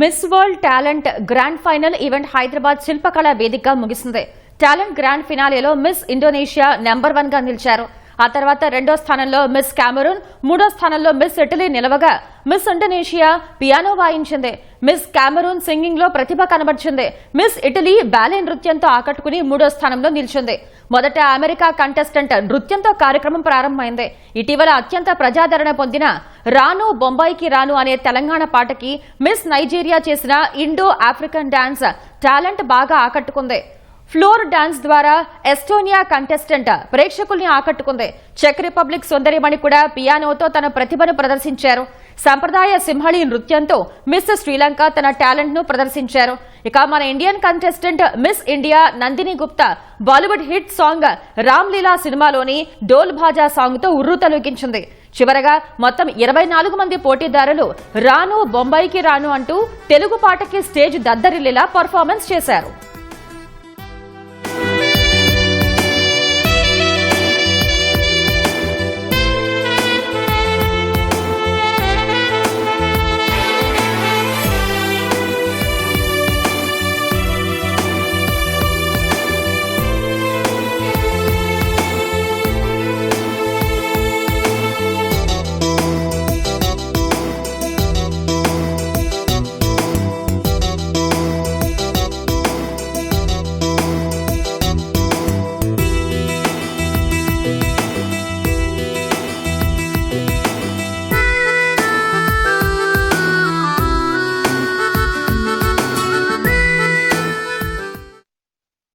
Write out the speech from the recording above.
Miss World talent grand final event Hyderabad Shilpakala వేదికగా ముగిసింది. Talent grand ఫినాలేలో Miss Indonesia number వన్గా నిలిచారు. ఆ తర్వాత రెండో స్థానంలో మిస్ కామెరూన్ మూడో స్థానంలో మిస్ ఇటలీ నిలవగా మిస్ ఇండోనేషియా పియానో వాయించింది. మిస్ కామెరూన్ సింగింగ్లో ప్రతిభ కనబర్చింది. మిస్ ఇటలీ బ్యాలే నృత్యంతో ఆకట్టుకుని మూడో స్థానంలో నిలిచింది. మొదట అమెరికా కంటెస్టెంట్ నృత్యంతో కార్యక్రమం ప్రారంభమైంది. ఇటీవల అత్యంత ప్రజాదరణ పొందిన రాను బొంబాయికి రాను అనే తెలంగాణ పాటకి మిస్ నైజీరియా చేసిన ఇండో ఆఫ్రికన్ డాన్స్ టాలెంట్ బాగా ఆకట్టుకుంది. ఫ్లోర్ డాన్స్ ద్వారా ఎస్టోనియా కంటెస్టెంట్ ప్రేక్షకుల్ని ఆకట్టుకుంది. చెక్ రిపబ్లిక్ సుందరిమణి కూడా పియానోతో తన ప్రతిభను ప్రదర్శించారు. సంప్రదాయ సింహళి నృత్యంతో మిస్ శ్రీలంక తన టాలెంట్ను ప్రదర్శించారు. ఇక మన Indian contestant Miss India Nandini Gupta Bollywood hit song Ram Leela సినిమాలోని డోల్ భాజా సాంగ్తో ఉర్రు తొలగించింది. చివరగా మొత్తం ఇరవై నాలుగు మంది పోటీదారులు రాను బొంబాయికి రాను అంటూ తెలుగు పాటకి స్టేజ్ దద్దరిల్లేలా పర్ఫార్మెన్స్ చేశారు.